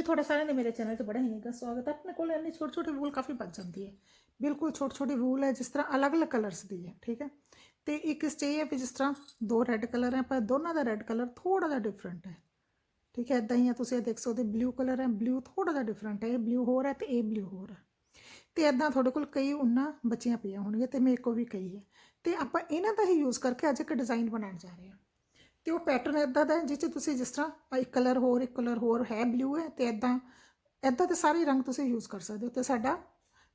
ਜੀ ਤੁਹਾਡਾ ਸਾਰਿਆਂ ਦਾ ਮੇਰੇ ਚੈਨਲ ਤੇ ਬੜਾ ਹੀ ਨਿੱਘਾ ਸਵਾਗਤ ਹੈ ਆਪਣੇ ਕੋਲ ਇੰਨੀ ਛੋਟੀ ਛੋਟੀ ਵੂਲ ਕਾਫੀ ਬਚ ਜਾਂਦੀ ਹੈ ਬਿਲਕੁਲ ਛੋਟੀ ਛੋਟੀ ਵੂਲ ਹੈ ਜਿਸ ਤਰ੍ਹਾਂ ਅਲੱਗ-ਅਲੱਗ ਕਲਰਸ ਦੀ ਹੈ ਠੀਕ ਹੈ ਤੇ ਇੱਕ ਇਸ 'ਚ ਇਹ ਹੈ ਵੀ ਜਿਸ ਤਰ੍ਹਾਂ ਦੋ ਰੈੱਡ ਕਲਰ ਹੈ ਪਰ ਦੋਨਾਂ ਦਾ ਰੈੱਡ ਕਲਰ ਥੋੜਾ ਜਿਹਾ ਡਿਫਰੈਂਟ ਹੈ ਠੀਕ ਹੈ ਇਦਾਂ ਹੀ ਹੈ ਤੁਸੀਂ ਇਹ ਦੇਖ ਸਕਦੇ ਬਲੂ ਕਲਰ ਹੈ ਬਲੂ ਥੋੜਾ ਜਿਹਾ ਡਿਫਰੈਂਟ ਹੈ ਇਹ ਬਲੂ ਹੋਰ ਹੈ ਤੇ ਇਹ ਬਲੂ ਹੋਰ ਹੈ ਤੇ ਇਦਾਂ ਤੁਹਾਡੇ ਕੋਲ ਕਈ ਉਹਨਾਂ ਬੱਚੀਆਂ ਪਈਆਂ ਹੋਣਗੀਆਂ ਤੇ ਮੇਰੇ ਕੋਲ ਵੀ ਕਈ ਹੈ ਤੇ ਆਪਾਂ ਇਹਨਾਂ ਦਾ ਹੀ ਯੂਜ਼ ਕਰਕੇ ਅੱਜ ਇੱਕ ਡਿਜ਼ਾਈਨ ਬਣਾਉਣ ਜਾ ਰਹੇ ਹਾਂ ਤੇ ਉਹ ਪੈਟਰਨ ਇਦਾਂ ਦਾ ਹੈ ਜਿਸ 'ਚ ਤੁਸੀਂ ਜਿਸ ਤਰ੍ਹਾਂ, ਆਹ ਇੱਕ ਕਲਰ ਹੋਰ, ਇੱਕ ਕਲਰ ਹੋਰ ਹੈ ਬਲੂ ਹੈ ਤੇ ਇਦਾਂ ਇਦਾਂ ਦੇ ਸਾਰੇ ਰੰਗ ਤੁਸੀਂ ਯੂਜ਼ ਕਰ ਸਕਦੇ ਹੋ ਤੇ ਸਾਡਾ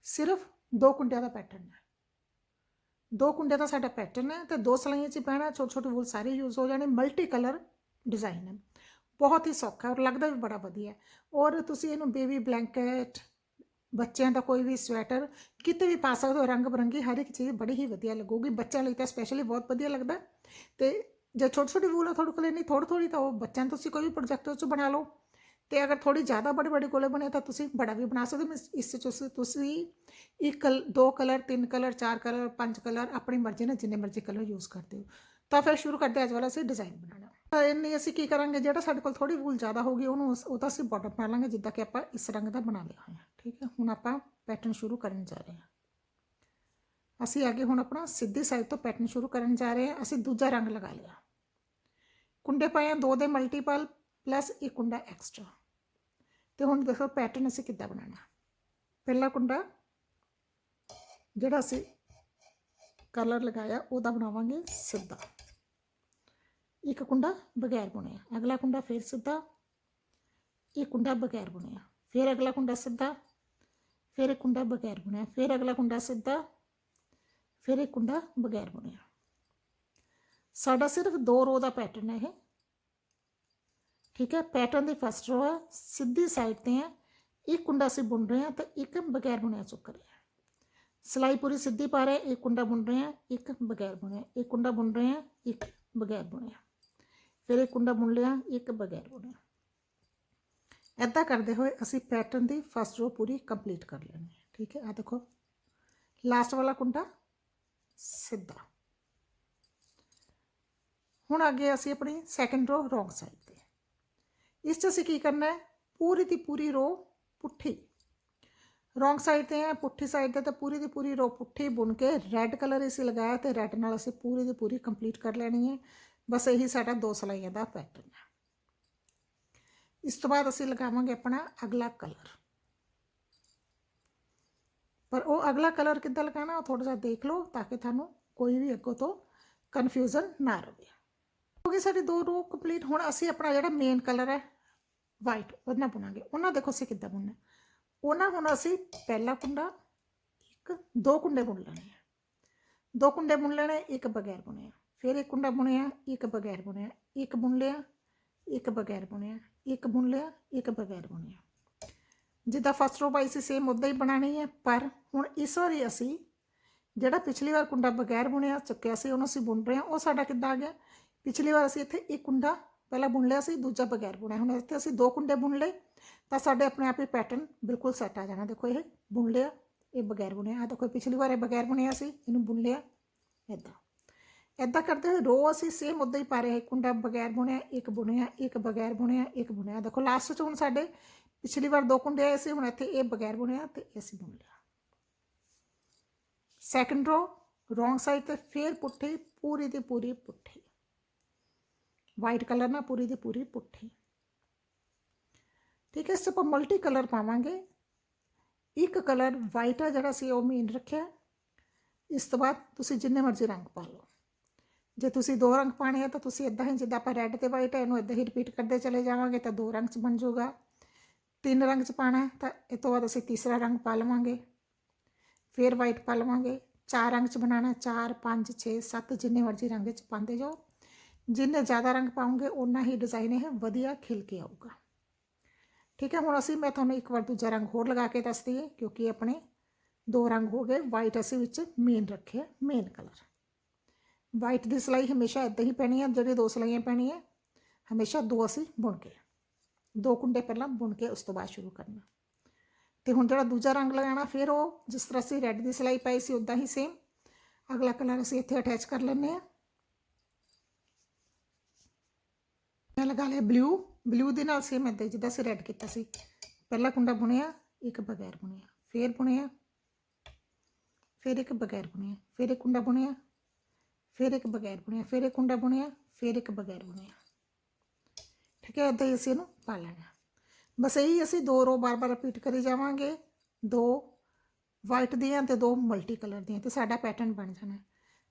ਸਿਰਫ ਦੋ ਕੁੰਡਿਆਂ ਦਾ ਪੈਟਰਨ ਹੈ। ਦੋ ਕੁੰਡਿਆਂ ਦਾ ਸਾਡਾ ਪੈਟਰਨ ਹੈ ਤੇ ਦੋ ਸਲਾਈਆਂ 'ਚ ਪੈਣਾ ਛੋਟੇ ਛੋਟੇ ਵੂਲ ਸਾਰੇ ਯੂਜ਼ ਹੋ ਜਾਣੇ ਮਲਟੀ ਕਲਰ ਡਿਜ਼ਾਈਨ ਹੈ। ਬਹੁਤ ਹੀ ਸੌਖਾ ਔਰ ਲੱਗਦਾ ਵੀ ਬੜਾ ਵਧੀਆ ਔਰ ਤੁਸੀਂ ਇਹਨੂੰ ਬੇਬੀ ਬਲੈਂਕਟ ਬੱਚਿਆਂ ਦਾ ਕੋਈ ਵੀ ਸਵੈਟਰ ਕਿਤੇ ਵੀ ਪਾ ਸਕਦੇ ਹੋ ਰੰਗ ਬਰੰਗੀ ਹਰ ਇੱਕ ਚੀਜ਼ ਬੜੀ ਹੀ ਵਧੀਆ ਲੱਗੂਗੀ। ਬੱਚਿਆਂ ਲਈ ਤਾਂ ਸਪੈਸ਼ਲੀ ਬਹੁਤ ਵਧੀਆ ਲੱਗਦਾ ਹੈ। ਤੇ ਜੇ ਛੋਟੀ ਛੋਟੀ ਵੂਲ ਆ ਤੁਹਾਡੇ ਕੋਲ ਨਹੀਂ ਥੋੜੀ ਥੋੜੀ ਤਾਂ ਉਹ ਬੱਚਿਆਂ ਨੂੰ ਤੁਸੀਂ ਕੋਈ ਵੀ ਪ੍ਰੋਜੈਕਟ ਵਿੱਚ ਬਣਾ ਲਓ। ਤੇ ਅਗਰ ਥੋੜੀ ਜ਼ਿਆਦਾ ਬੜੇ ਬੜੇ ਕੋਲੇ ਬਣੇ ਤਾਂ ਤੁਸੀਂ ਬੜਾ ਵੀ ਬਣਾ ਸਕਦੇ ਹੋ। ਇਸ ਵਿੱਚ ਤੁਸੀਂ- ਤੁਸੀਂ ਇੱਕ ਕਲ- ਦੋ ਕਲਰ, ਤਿੰਨ ਕਲਰ, ਚਾਰ ਕਲਰ, ਪੰਜ ਕਲਰ ਆਪਣੀ ਮਰਜ਼ੀ ਨਾਲ ਜਿੰਨੇ ਮਰਜ਼ੀ ਕਲਰ ਯੂਜ਼ ਕਰਦੇ ਹੋ। ਤਾਂ ਫਿਰ ਸ਼ੁਰੂ ਕਰਦੇ ਅੱਜ ਵਾਲਾ ਅਸੀਂ ਡਿਜ਼ਾਈਨ ਬਣਾਉਣਾ। ਤਾਂ ਇੰਨੀ ਅਸੀਂ ਕੀ ਕਰਾਂਗੇ, ਜਿਹੜਾ ਸਾਡੇ ਕੋਲ ਥੋੜੀ ਵੂਲ ਜ਼ਿਆਦਾ ਹੋਗੀ ਉਹਨੂੰ ਉਹ ਤਾਂ ਅਸੀਂ ਬਾਰਡਰ ਬਣਾ ਲਾਂਗੇ, ਜਿੱਦਾਂ ਕਿ ਆਪਾਂ ਇਸ ਰੰਗ ਦਾ ਬਣਾ ਲਿਆ ਹੋਇਆ। ਠੀਕ ਹੈ, ਹੁਣ ਆਪਾਂ ਪੈਟਰਨ ਸ਼ੁਰੂ ਕਰਨ ਜਾ ਰਹੇ ਹਾਂ। ਅਸੀਂ ਅੱਗੇ ਹੁਣ ਆਪਣਾ ਸਿੱਧੀ ਸਾਈਡ ਤੋਂ ਪੈਟਰਨ ਸ਼ੁਰੂ ਕਰਨ ਜਾ ਰਹੇ ਹਾਂ। ਅਸੀਂ ਦੂਜਾ ਰੰਗ ਲਗਾ ਲਿਆ। ਕੁੰਡੇ ਪਾਏ ਆ, ਦੋ ਦੇ ਮਲਟੀਪਲ ਪਲੱਸ ਇੱਕ ਕੁੰਡਾ ਐਕਸਟਰਾ ਤੇ ਹੁਣ ਦੇਖੋ ਪੈਟਰਨ ਅਸੀਂ ਕਿੱਦਾਂ ਬਣਾਉਣਾ। ਪਹਿਲਾ ਕੁੰਡਾ ਜਿਹੜਾ ਅਸੀਂ ਕਲਰ ਲਗਾਇਆ, ਉਹਦਾ ਬਣਾਵਾਂਗੇ ਸਿੱਧਾ। ਇੱਕ ਕੁੰਡਾ ਬਗੈਰ ਬੁਣਿਆ। ਅਗਲਾ ਕੁੰਡਾ ਫਿਰ ਸਿੱਧਾ। ਇਹ ਕੁੰਡਾ ਬਗੈਰ ਬੁਣਿਆ। ਫਿਰ ਅਗਲਾ ਕੁੰਡਾ ਸਿੱਧਾ। ਫਿਰ ਇੱਕ ਕੁੰਡਾ ਬਗੈਰ ਬੁਣਿਆ। ਫਿਰ ਅਗਲਾ ਕੁੰਡਾ ਸਿੱਧਾ। ਫਿਰ ਇੱਕ ਕੁੰਡਾ ਬਗੈਰ ਬੁਣਿਆ। ਸਾਡਾ ਸਿਰਫ ਦੋ ਰੋ ਦਾ ਪੈਟਰਨ ਹੈ ਇਹ। ਠੀਕ ਹੈ ਪੈਟਰਨ ਦੀ ਫਸਟ ਰੋ ਹੈ, ਸਿੱਧੀ ਸਾਈਡ ਤੇ ਹੈ, ਇੱਕ ਕੁੰਡਾ ਅਸੀਂ ਬੁਣ ਰਹੇ ਹਾਂ ਤੇ ਇੱਕ ਬਗੈਰ ਬੁਣਿਆ ਚੁੱਕ ਰਹੇ ਹਾਂ। ਸਿਲਾਈ ਪੂਰੀ ਸਿੱਧੀ ਪਾ ਰਹੇ ਇੱਕ ਕੁੰਡਾ ਬੁਣ ਰਹੇ ਹਾਂ, ਇੱਕ ਬਗੈਰ ਬੁਣਿਆ ਇੱਕ ਕੁੰਡਾ ਬੁਣ ਰਹੇ ਹਾਂ, ਇੱਕ ਬਗੈਰ ਬੁਣਿਆ ਫਿਰ ਇੱਕ ਕੁੰਡਾ ਬੁਣ ਲਿਆ, ਇੱਕ ਬਗੈਰ ਬੁਣਿਆ ਐਦਾਂ ਕਰਦੇ ਹੋਏ ਅਸੀਂ ਪੈਟਰਨ ਦੀ ਫਸਟ ਰੋ ਪੂਰੀ ਕੰਪਲੀਟ ਕਰ ਲੈਣੀ ਹੈ। ਠੀਕ ਹੈ ਆ ਦੇਖੋ ਲਾਸਟ ਵਾਲਾ ਕੁੰਡਾ ਸਿੱਧਾ। ਹੁਣ ਅੱਗੇ ਅਸੀਂ ਆਪਣੀ ਸੈਕੰਡ ਰੋ ਰੋਂਗ ਸਾਈਡ ਤੇ ਇਸ 'ਚ ਅਸੀਂ ਕੀ ਕਰਨਾ ਹੈ ਪੂਰੀ ਦੀ ਪੂਰੀ ਰੋ ਪੁੱਠੀ ਰੋਂਗ ਸਾਈਡ ਤੇ ਹੈ ਪੁੱਠੀ ਸਾਈਡ ਤੇ ਤਾਂ ਪੂਰੀ ਦੀ ਪੂਰੀ ਰੋ ਪੁੱਠੀ ਬੁਣ ਕੇ ਰੈੱਡ ਕਲਰ ਇਸੇ ਲਗਾਇਆ ਤੇ ਰੈੱਡ ਨਾਲ ਅਸੀਂ ਪੂਰੀ ਦੀ ਪੂਰੀ ਕੰਪਲੀਟ ਕਰ ਲੈਣੀ ਹੈ ਬਸ ਇਹੀ ਸਾਡਾ ਦੋ ਸਲਾਈਆਂ ਦਾ ਪੈਟਰਨ ਹੈ ਇਸ ਤੋਂ ਬਾਅਦ ਅਸੀਂ ਲਗਾਵਾਂਗੇ ਆਪਣਾ ਅਗਲਾ ਕਲਰ ਪਰ ਉਹ ਅਗਲਾ ਕਲਰ ਕਿੱਦਾਂ ਲਗਾਉਣਾ ਉਹ ਥੋੜਾ ਜਿਹਾ ਦੇਖ ਲਓ ਤਾਂ ਕਿ ਤੁਹਾਨੂੰ ਕੋਈ ਵੀ ਅੱਗੋਂ ਤੋਂ ਕਨਫਿਊਜ਼ਨ ਨਾ ਰਹੇ ਹੋ ਗਈ ਸਾਡੀ ਦੋ ਰੋ ਕੰਪਲੀਟ ਹੁਣ ਅਸੀਂ ਆਪਣਾ ਜਿਹੜਾ ਮੇਨ ਕਲਰ ਹੈ ਵਾਈਟ ਉਹਨਾਂ ਬੁਣਾਂਗੇ। ਉਹਨਾਂ ਦੇਖੋ ਅਸੀਂ ਕਿੱਦਾਂ ਬੁਣਨਾ ਉਹਨਾਂ ਹੁਣ ਅਸੀਂ ਪਹਿਲਾ ਕੁੰਡਾ, ਇੱਕ, ਦੋ ਕੁੰਡੇ ਬੁਣ ਲੈਣੇ ਆ। ਦੋ ਕੁੰਡੇ ਬੁਣ ਲੈਣੇ, ਇੱਕ ਬਗੈਰ ਬੁਣਿਆ। ਫਿਰ ਇੱਕ ਕੁੰਡਾ ਬੁਣਿਆ, ਇੱਕ ਬਗੈਰ ਬੁਣਿਆ। ਇੱਕ ਬੁਣ ਲਿਆ, ਇੱਕ ਬਗੈਰ ਬੁਣਿਆ। ਇੱਕ ਬੁਣ ਲਿਆ, ਇੱਕ ਬਗੈਰ ਬੁਣਿਆ। ਜਿੱਦਾਂ ਫਸਟ ਰੋ ਪਾਈ ਸੀ ਸੇਮ ਉਦਾਂ ਹੀ ਬਣਾਣੀ ਹੈ। ਪਰ ਹੁਣ ਇਸ ਵਾਰੀ ਅਸੀਂ ਜਿਹੜਾ ਪਿਛਲੀ ਵਾਰ ਕੁੰਡਾ ਬਗੈਰ ਬੁਣਿਆ, ਚੁੱਕਿਆ ਸੀ, ਉਹਨੂੰ ਅਸੀਂ ਬੁਣ ਰਹੇ ਹਾਂ। ਉਹ ਸਾਡਾ ਕਿੱਦਾਂ ਆ ਗਿਆ? ਪਿਛਲੀ ਵਾਰ ਅਸੀਂ ਇੱਥੇ ਇੱਕ ਕੁੰਡਾ ਪਹਿਲਾਂ ਬੁਣ ਲਿਆ ਸੀ, ਦੂਜਾ ਬਗੈਰ ਬੁਣਿਆ। ਹੁਣ ਇੱਥੇ ਅਸੀਂ ਦੋ ਕੁੰਡੇ ਬੁਣ ਲਏ, ਤਾਂ ਸਾਡੇ ਆਪਣੇ ਆਪ ਹੀ ਪੈਟਰਨ ਬਿਲਕੁਲ ਸੈੱਟ ਆ ਜਾਣਾ। ਦੇਖੋ ਇਹ ਬੁਣ ਲਿਆ, ਇਹ ਬਗੈਰ ਬੁਣਿਆ। ਆ ਦੇਖੋ, ਪਿਛਲੀ ਵਾਰ ਇਹ ਬਗੈਰ ਬੁਣਿਆ ਸੀ, ਇਹਨੂੰ ਬੁਣ ਲਿਆ ਇਦਾਂ ਇਦਾਂ ਕਰਦੇ ਹੋਏ ਰੋ ਅਸੀਂ ਸੇਮ ਉਦਾਂ ਹੀ ਪਾ ਰਹੇ ਹਾਂ। ਕੁੰਡਾ ਬਗੈਰ ਬੁਣਿਆ, ਇੱਕ ਬੁਣਿਆ, ਇੱਕ ਬਗੈਰ ਬੁਣਿਆ, ਇੱਕ ਬੁਣਿਆ। ਦੇਖੋ ਲਾਸਟ 'ਚ ਹੁਣ ਸਾਡੇ ਪਿਛਲੀ ਵਾਰ ਦੋ ਕੁੰਡੇ ਆਏ ਸੀ, ਹੁਣ ਇੱਥੇ ਇਹ ਬਗੈਰ ਬੁਣਿਆ ਤੇ ਇਹ ਅਸੀਂ ਬੁਣ ਲਿਆ। ਸੈਕੰਡ ਰੋ ਰੋਂਗ ਸਾਈਡ ਤੇ ਫੇਰ ਪੁੱਠੀ, ਪੂਰੀ ਦੀ ਪੂਰੀ ਪੁੱਠੀ। ਵਾਈਟ ਕਲਰ ਨਾਲ ਪੂਰੀ ਦੀ ਪੂਰੀ ਪੁੱਠੀ ਠੀਕ ਹੈ ਇਸ 'ਚ ਆਪਾਂ ਮਲਟੀ ਕਲਰ ਪਾਵਾਂਗੇ ਇੱਕ ਕਲਰ ਵਾਈਟ ਆ ਜਿਹੜਾ ਸੀ ਉਹ ਮੇਨ ਰੱਖਿਆ ਇਸ ਤੋਂ ਬਾਅਦ ਤੁਸੀਂ ਜਿੰਨੇ ਮਰਜ਼ੀ ਰੰਗ ਪਾ ਲਓ ਜੇ ਤੁਸੀਂ ਦੋ ਰੰਗ ਪਾਣੇ ਆ ਤਾਂ ਤੁਸੀਂ ਇਦਾਂ ਹੀ ਜਿੱਦਾਂ ਆਪਾਂ ਰੈੱਡ ਤੇ ਵਾਈਟ ਹੈ ਇਹਨੂੰ ਇਦਾਂ ਹੀ ਰਿਪੀਟ ਕਰਦੇ ਚਲੇ ਜਾਵਾਂਗੇ ਤਾਂ ਦੋ ਰੰਗ 'ਚ ਬਣ ਜਾਊਗਾ ਤਿੰਨ ਰੰਗ 'ਚ ਪਾਣਾ ਹੈ ਤਾਂ ਇਸ ਤੋਂ ਬਾਅਦ ਅਸੀਂ ਤੀਸਰਾ ਰੰਗ ਪਾ ਲਵਾਂਗੇ ਫਿਰ ਵਾਈਟ ਪਾ ਲਵਾਂਗੇ ਚਾਰ ਰੰਗ 'ਚ ਬਣਾਉਣਾ 4 5 6 7 ਜਿੰਨੇ ਮਰਜ਼ੀ ਰੰਗ 'ਚ ਪਾਉਂਦੇ ਜਾਓ ਜਿੰਨੇ ਜ਼ਿਆਦਾ ਰੰਗ ਪਾਉਂਗੇ ਉਨਾ ਹੀ ਡਿਜ਼ਾਈਨ ਇਹ ਵਧੀਆ ਖਿਲ ਕੇ ਆਊਗਾ ਠੀਕ ਹੈ ਹੁਣ ਅਸੀਂ ਮੈਂ ਤੁਹਾਨੂੰ ਇੱਕ ਵਾਰ ਦੂਜਾ ਰੰਗ ਹੋਰ ਲਗਾ ਕੇ ਦੱਸਦੀ ਹੈ ਕਿਉਂਕਿ ਆਪਣੇ ਦੋ ਰੰਗ ਹੋ ਗਏ ਵਾਈਟ ਅਸੀਂ ਵਿੱਚ ਮੇਨ ਰੱਖਿਆ ਮੇਨ ਕਲਰ ਵਾਈਟ ਦੀ ਸਿਲਾਈ ਹਮੇਸ਼ਾ ਇਦਾਂ ਹੀ ਪੈਣੀ ਹੈ ਜਿਹੜੀ ਦੋ ਸਿਲਾਈਆਂ ਪੈਣੀਆਂ ਹਮੇਸ਼ਾ ਦੋ ਅਸੀਂ ਬੁਣ ਕੇ ਦੋ ਕੁੰਡੇ ਪਹਿਲਾਂ ਬੁਣ ਕੇ ਉਸ ਤੋਂ ਬਾਅਦ ਸ਼ੁਰੂ ਕਰਨਾ ਤੇ ਹੁਣ ਜਿਹੜਾ ਦੂਜਾ ਰੰਗ ਲਗਾਉਣਾ ਫਿਰ ਉਹ ਜਿਸ ਤਰ੍ਹਾਂ ਅਸੀਂ ਰੈੱਡ ਦੀ ਸਿਲਾਈ ਪਾਈ ਸੀ ਉਦਾਂ ਹੀ ਸੇਮ ਅਗਲਾ ਕਲਰ ਅਸੀਂ ਇੱਥੇ ਅਟੈਚ ਕਰ ਲੈਂਦੇ ਆ ਮੈਂ ਲਗਾ ਲਿਆ ਬਲੂ ਬਲੂ ਦੇ ਨਾਲ ਸੇਮ ਇੱਦਾਂ ਜਿੱਦਾਂ ਅਸੀਂ ਰੈੱਡ ਕੀਤਾ ਸੀ। ਪਹਿਲਾ ਕੁੰਡਾ ਬੁਣਿਆ, ਇੱਕ ਬਗੈਰ ਬੁਣਿਆ। ਫੇਰ ਬੁਣਿਆ, ਫਿਰ ਇੱਕ ਬਗੈਰ ਬੁਣਿਆ, ਫਿਰ ਇੱਕ ਕੁੰਡਾ ਬੁਣਿਆ, ਫਿਰ ਇੱਕ ਬਗੈਰ ਬੁਣਿਆ, ਫਿਰ ਇੱਕ ਕੁੰਡਾ ਬੁਣਿਆ, ਫਿਰ ਇੱਕ ਬਗੈਰ ਬੁਣਿਆ। ਠੀਕ ਹੈ ਇਦਾਂ ਹੀ ਅਸੀਂ ਇਹਨੂੰ ਪਾ ਲੈਣਾ। ਬਸ ਇਹੀ ਅਸੀਂ ਦੋ ਰੋ ਬਾਰ-ਬਾਰ ਰਿਪੀਟ ਕਰੀ ਜਾਵਾਂਗੇ। ਦੋ ਵਾਈਟ ਦੀਆਂ ਤੇ ਦੋ ਮਲਟੀ ਕਲਰ ਦੀਆਂ ਤੇ ਸਾਡਾ ਪੈਟਰਨ ਬਣ ਜਾਣਾ।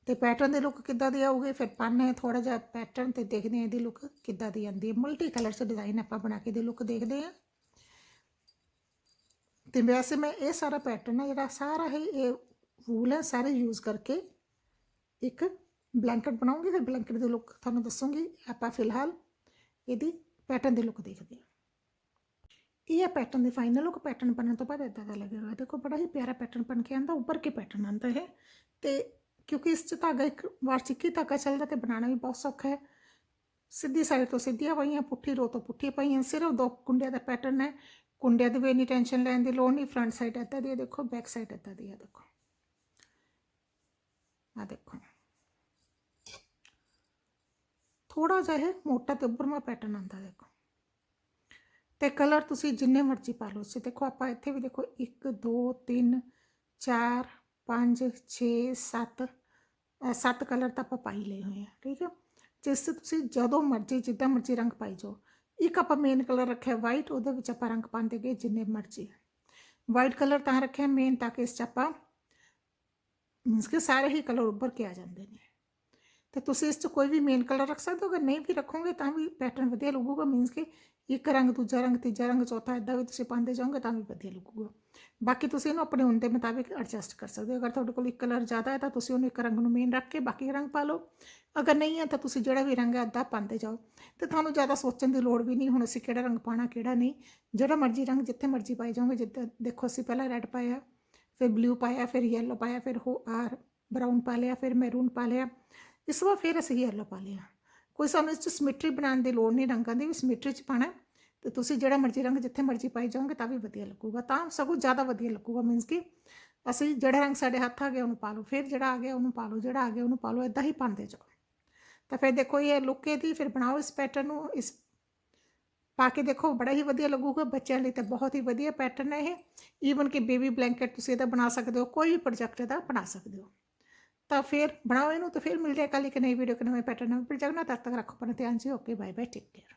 ਤੇ ਪੈਟਰਨ ਦੀ ਲੁੱਕ ਕਿੱਦਾਂ ਦੀ ਆਊਗੀ? ਫਿਰ ਪਾਣੇ ਥੋੜਾ ਜਿਹਾ ਪੈਟਰਨ ਤੇ ਦੇਖਦੇ ਹਾਂ ਇਹਦੀ ਲੁੱਕ ਕਿੱਦਾਂ ਦੀ ਆਉਂਦੀ ਹੈ। ਮਲਟੀ ਕਲਰਸ ਚ ਡਿਜ਼ਾਈਨ ਆਪਾਂ ਬਣਾ ਕੇ ਇਹਦੀ ਲੁੱਕ ਦੇਖਦੇ ਹਾਂ। ਤੇ ਵੈਸੇ ਮੈਂ ਇਹ ਸਾਰਾ ਪੈਟਰਨ ਹੈ ਜਿਹੜਾ ਸਾਰਾ ਹੀ ਇਹ ਵੂਲ ਹੈ, ਸਾਰੇ ਯੂਜ਼ ਕਰਕੇ ਇੱਕ ਬਲੈਂਕਟ ਬਣਾਉਂਗੀ, ਫਿਰ ਬਲੈਂਕਟ ਦੀ ਲੁੱਕ ਤੁਹਾਨੂੰ ਦੱਸੂਗੀ। ਆਪਾਂ ਫਿਲਹਾਲ ਇਹਦੀ ਪੈਟਰਨ ਦੀ ਲੁੱਕ ਦੇਖਦੇ ਹਾਂ। ਇਹ ਹੈ ਪੈਟਰਨ ਦੀ ਫਾਈਨਲ ਲੁੱਕ ਪੈਟਰਨ ਬਣਨ ਤੋਂ ਬਾਅਦ ਇਦਾਂ ਦਾ ਲੱਗੇਗਾ। ਦੇਖੋ, ਬੜਾ ਹੀ ਪਿਆਰਾ ਪੈਟਰਨ ਬਣ ਕੇ ਆਂਦਾ ਉੱਪਰ ਕੇ ਪੈਟਰਨ ਆਂਦਾ ਹੈ ਤੇ ਕਿਉਂਕਿ ਇਸ ਚ ਧਾਗਾ ਇੱਕ ਵਾਰ ਚਿੱਕੀ ਧਾਗਾ ਚੱਲਦਾ ਤੇ ਬਣਾਉਣਾ ਵੀ ਬਹੁਤ ਸੌਖਾ ਹੈ ਸਿੱਧੀ ਸਾਈਡ ਤੋਂ ਸਿੱਧੀਆਂ ਪਈਆਂ ਪੁੱਠੀ ਰੋ ਤੋਂ ਪੁੱਠੀ ਪਈਆਂ ਸਿਰਫ ਦੋ ਕੁੰਡਿਆਂ ਦਾ ਪੈਟਰਨ ਹੈ ਕੁੰਡਿਆਂ ਦੀ ਵੀ ਇੰਨੀ ਟੈਨਸ਼ਨ ਲੈਣ ਦੀ ਲੋੜ ਨਹੀਂ ਫਰੰਟ ਸਾਈਡ ਇੱਦਾਂ ਦੀ ਹੈ ਦੇਖੋ ਬੈਕ ਸਾਈਡ ਇੱਦਾਂ ਦੀ ਹੈ ਦੇਖੋ ਆ ਦੇਖੋ ਥੋੜਾ ਜਿਹਾ ਇਹ ਮੋਟਾ ਤੇ ਉੱਪਰਮਾ ਪੈਟਰਨ ਆਂਦਾ ਦੇਖੋ ਤੇ ਕਲਰ ਤੁਸੀਂ ਜਿੰਨੇ ਮਰਜ਼ੀ ਪਾ ਲਓ ਸੀ ਦੇਖੋ ਆਪਾਂ ਇੱਥੇ ਵੀ ਦੇਖੋ 1 2 3 4 5 6 7 ਸੱਤ ਕਲਰ ਤਾਂ ਆਪਾਂ ਪਾਈ ਲਏ ਹੋਏ ਆ ਠੀਕ ਹੈ ਜਿਸ ਤੇ ਤੁਸੀਂ ਜਦੋਂ ਮਰਜ਼ੀ ਜਿੱਦਾਂ ਮਰਜ਼ੀ ਰੰਗ ਪਾਈ ਜਾਓ ਇੱਕ ਆਪਾਂ ਮੇਨ ਕਲਰ ਰੱਖਿਆ ਵਾਈਟ ਉਹਦੇ ਵਿੱਚ ਆਪਾਂ ਰੰਗ ਪਾਉਂਦੇ ਗਏ ਜਿੰਨੇ ਮਰਜ਼ੀ ਵਾਈਟ ਕਲਰ ਤਾਂ ਰੱਖਿਆ ਮੇਨ ਤਾਂ ਕਿ ਇਸ ਚ ਆਪਾਂ ਮੀਨਸ ਕਿ ਸਾਰੇ ਹੀ ਕਲਰ ਉੱਭਰ ਕੇ ਆ ਜਾਂਦੇ ਨੇ ਤੇ ਤੁਸੀਂ ਇਸ 'ਚ ਕੋਈ ਵੀ ਮੇਨ ਕਲਰ ਰੱਖ ਸਕਦੇ ਹੋ ਅਗਰ ਨਹੀਂ ਵੀ ਰੱਖੋਗੇ ਤਾਂ ਵੀ ਪੈਟਰਨ ਵਧੀਆ ਲੱਗੂਗਾ ਮੀਨਸ ਕਿ ਇੱਕ ਰੰਗ, ਦੂਜਾ ਰੰਗ, ਤੀਜਾ ਰੰਗ, ਚੌਥਾ ਇਦਾਂ ਵੀ ਤੁਸੀਂ ਪਾਉਂਦੇ ਜਾਓਗੇ ਤਾਂ ਵੀ ਵਧੀਆ ਲੱਗੂਗਾ। ਬਾਕੀ ਤੁਸੀਂ ਇਹਨੂੰ ਆਪਣੇ ਹੁਣ ਦੇ ਮੁਤਾਬਿਕ ਐਡਜਸਟ ਕਰ ਸਕਦੇ ਹੋ। ਅਗਰ ਤੁਹਾਡੇ ਕੋਲ ਇੱਕ ਕਲਰ ਜ਼ਿਆਦਾ ਹੈ ਤਾਂ ਤੁਸੀਂ ਉਹਨੂੰ ਇੱਕ ਰੰਗ ਨੂੰ ਮੇਨ ਰੱਖ ਕੇ ਬਾਕੀ ਰੰਗ ਪਾ ਲਓ। ਅਗਰ ਨਹੀਂ ਹੈ ਤਾਂ ਤੁਸੀਂ ਜਿਹੜਾ ਵੀ ਰੰਗ ਹੈ ਅੱਧਾ ਪਾਉਂਦੇ ਜਾਓ। ਤੇ ਤੁਹਾਨੂੰ ਜ਼ਿਆਦਾ ਸੋਚਣ ਦੀ ਲੋੜ ਵੀ ਨਹੀਂ, ਹੁਣ ਅਸੀਂ ਕਿਹੜਾ ਰੰਗ ਪਾਣਾ ਕਿਹੜਾ ਨਹੀਂ। ਜਿਹੜਾ ਮਰਜ਼ੀ ਰੰਗ ਜਿੱਥੇ ਮਰਜ਼ੀ ਪਾਈ ਜਾਓਗੇ, ਜਿੱਦਾਂ ਦੇਖੋ ਅਸੀਂ ਪਹਿਲਾਂ ਰੈੱਡ ਪਾਇਆ, ਫਿਰ ਬਲੂ ਪਾਇਆ, ਫਿਰ ਯੈਲੋ ਪਾਇਆ, ਫਿਰ ਹੋ ਆਰ ਬਰਾਊਨ ਪਾ ਲਿਆ, ਫਿਰ ਮੈਰੂਨ ਪਾ ਲਿਆ। ਇਸ ਵਾਰ ਫਿਰ ਅਸੀਂ ਯੈਲੋ ਪਾ ਲਿਆ। ਕੋਈ ਸਾਨੂੰ ਇਸ 'ਚ ਸਿਮੈਟਰੀ ਬਣਾਉਣ ਦੀ ਲੋੜ ਨਹੀਂ ਰੰਗਾਂ ਦੀ ਵੀ ਸਿਮੈਟਰੀ 'ਚ ਪਾਣਾ ਤੇ ਤੁਸੀਂ ਜਿਹੜਾ ਮਰਜ਼ੀ ਰੰਗ ਜਿੱਥੇ ਮਰਜ਼ੀ ਪਾਈ ਜਾਓਗੇ ਤਾਂ ਵੀ ਵਧੀਆ ਲੱਗੂਗਾ ਤਾਂ ਸਗੋਂ ਜ਼ਿਆਦਾ ਵਧੀਆ ਲੱਗੂਗਾ ਮੀਨਸ ਕਿ ਅਸੀਂ ਜਿਹੜਾ ਰੰਗ ਸਾਡੇ ਹੱਥ ਆ ਗਿਆ ਉਹਨੂੰ ਪਾ ਲਓ ਫਿਰ ਜਿਹੜਾ ਆ ਗਿਆ ਉਹਨੂੰ ਪਾ ਲਓ ਜਿਹੜਾ ਆ ਗਿਆ ਉਹਨੂੰ ਪਾ ਲਓ ਇਦਾਂ ਹੀ ਪਾਉਂਦੇ ਜਾਓ ਤਾਂ ਫਿਰ ਦੇਖੋ ਇਹ ਲੁੱਕ ਇਹਦੀ ਫਿਰ ਬਣਾਓ ਇਸ ਪੈਟਰਨ ਨੂੰ ਇਸ ਪਾ ਕੇ ਦੇਖੋ ਬੜਾ ਹੀ ਵਧੀਆ ਲੱਗੂਗਾ ਬੱਚਿਆਂ ਲਈ ਤਾਂ ਬਹੁਤ ਹੀ ਵਧੀਆ ਪੈਟਰਨ ਹੈ ਇਹ ਈਵਨ ਕਿ ਬੇਬੀ ਬਲੈਂਕਟ ਤੁਸੀਂ ਇਹਦਾ ਬਣਾ ਸਕਦੇ ਹੋ ਕੋਈ ਵੀ ਪ੍ਰੋਜੈਕਟ ਇਹਦਾ ਬਣਾ ਸਕਦੇ ਹੋ तो फिर बनाओ इन तो फिर मिलते हैं कल एक नई वीडियो के नवे पैटर्न में। फिर जगना तब तक रखो, अपना ध्यान से। Okay bye bye take care